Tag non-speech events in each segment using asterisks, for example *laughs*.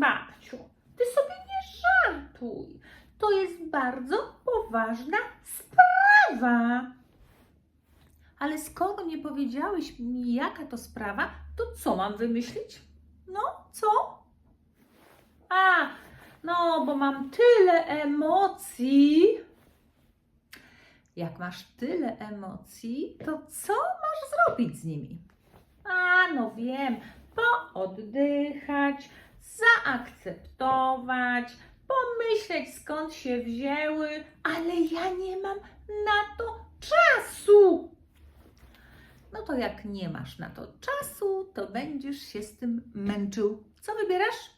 Babciu, ty sobie nie żartuj. To jest bardzo poważna sprawa. Ale skoro nie powiedziałeś mi, jaka to sprawa, to co mam wymyślić? No, co? A, no, bo mam tyle emocji. Jak masz tyle emocji, to co masz zrobić z nimi? A, no wiem, pooddychać, zaakceptować, pomyśleć skąd się wzięły, ale ja nie mam na to czasu. No to jak nie masz na to czasu, to będziesz się z tym męczył. Co wybierasz?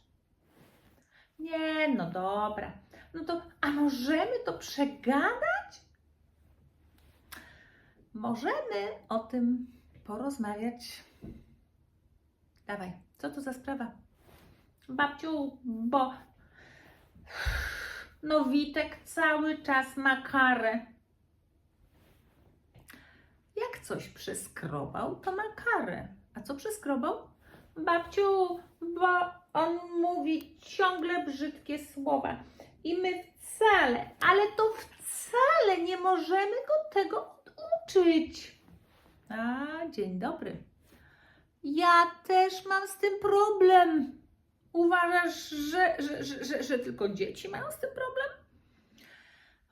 Nie, no dobra. No to, a możemy to przegadać? Możemy o tym porozmawiać. Dawaj, co to za sprawa? Babciu, bo *sighs* no Witek cały czas ma karę. Jak coś przeskrobał, to ma karę. A co przeskrobał? Babciu, bo on mówi ciągle brzydkie słowa. I my wcale, ale to wcale nie możemy go tego oduczyć. A, dzień dobry. Ja też mam z tym problem. Uważasz, że, że, że, że, że tylko dzieci mają z tym problem?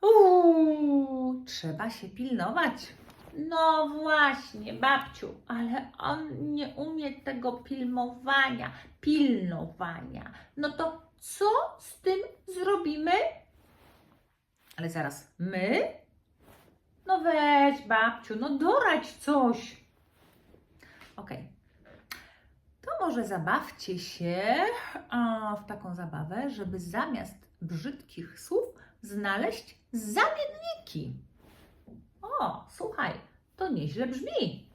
Uuu, trzeba się pilnować. No właśnie, babciu, ale on nie umie tego pilnowania, pilnowania. No to co z tym zrobimy? Ale zaraz, my? No weź, babciu, no doradź coś. Okej. To może zabawcie się w taką zabawę, żeby zamiast brzydkich słów znaleźć zamienniki. O, słuchaj, to nieźle brzmi.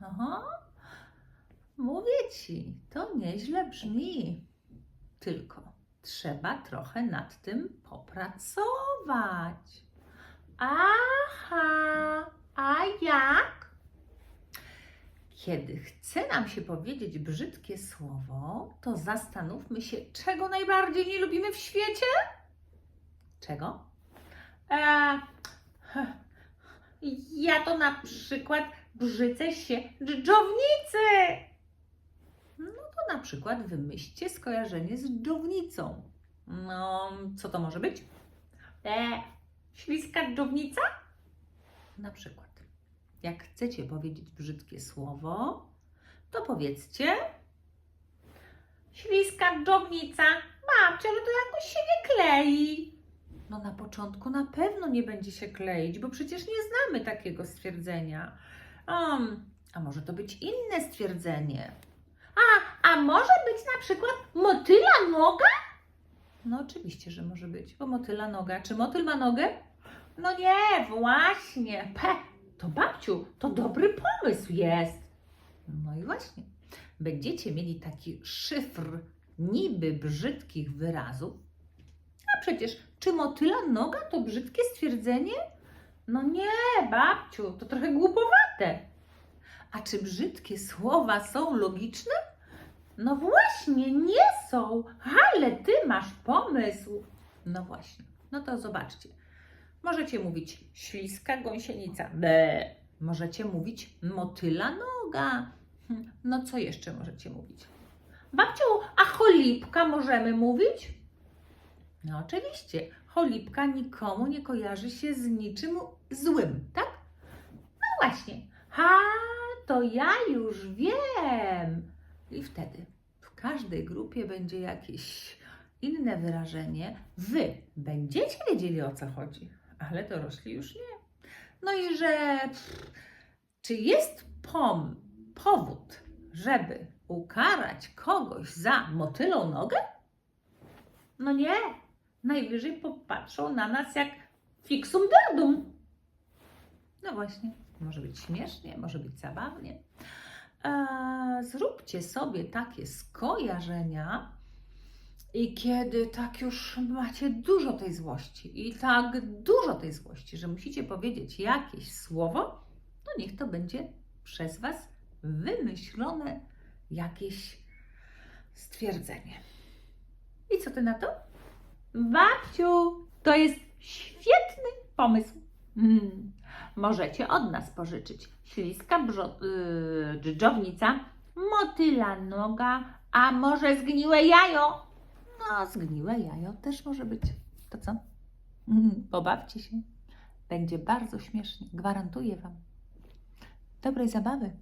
Aha, mówię ci, to nieźle brzmi. Tylko trzeba trochę nad tym popracować. Aha, a jak? Kiedy chce nam się powiedzieć brzydkie słowo, to zastanówmy się, czego najbardziej nie lubimy w świecie? Czego? E, *laughs* ja to na przykład brzydzę się dżdżownicy. No to na przykład wymyślcie skojarzenie z dżdżownicą. No, co to może być? E, śliska? Na przykład. Jak chcecie powiedzieć brzydkie słowo, to powiedzcie śliska dżdżownica. Babcia, ale to jakoś się nie klei. No na początku na pewno nie będzie się kleić, bo przecież nie znamy takiego stwierdzenia. Um, a może to być inne stwierdzenie? A, a może być na przykład motyla noga? No oczywiście, że może być, bo motyla noga. Czy motyl ma nogę? No nie, właśnie. Pe, to babciu, to dobry pomysł jest. No i właśnie. Będziecie mieli taki szyfr niby brzydkich wyrazów, a przecież czy motyla noga to brzydkie stwierdzenie? No nie, babciu, to trochę głupowate. A czy brzydkie słowa są logiczne? No właśnie, nie są, ale ty masz pomysł. No właśnie, no to zobaczcie. Możecie mówić śliska gąsienica, be. Możecie mówić motyla noga. Hm, No co jeszcze możecie mówić? Babciu, a cholipka możemy mówić? No oczywiście, cholipka nikomu nie kojarzy się z niczym złym, tak? No właśnie. Ha, to ja już wiem. I wtedy w każdej grupie będzie jakieś inne wyrażenie. Wy będziecie wiedzieli o co chodzi, ale dorośli już nie. No i że czy jest pom, powód, żeby ukarać kogoś za motylą nogę? No nie, najwyżej popatrzą na nas jak fixum dardum. No właśnie, może być śmiesznie, może być zabawnie. Eee, zróbcie sobie takie skojarzenia i kiedy tak już macie dużo tej złości i tak dużo tej złości, że musicie powiedzieć jakieś słowo, to niech to będzie przez Was wymyślone jakieś stwierdzenie. I co ty na to? Babciu, To jest świetny pomysł. Mm. Możecie od nas pożyczyć śliska brzo- yy, dżdżownica, motyla noga, a może zgniłe jajo? Zgniłe jajo też może być. To co? *laughs* Pobawcie się. Będzie bardzo śmiesznie, gwarantuję Wam. Dobrej zabawy.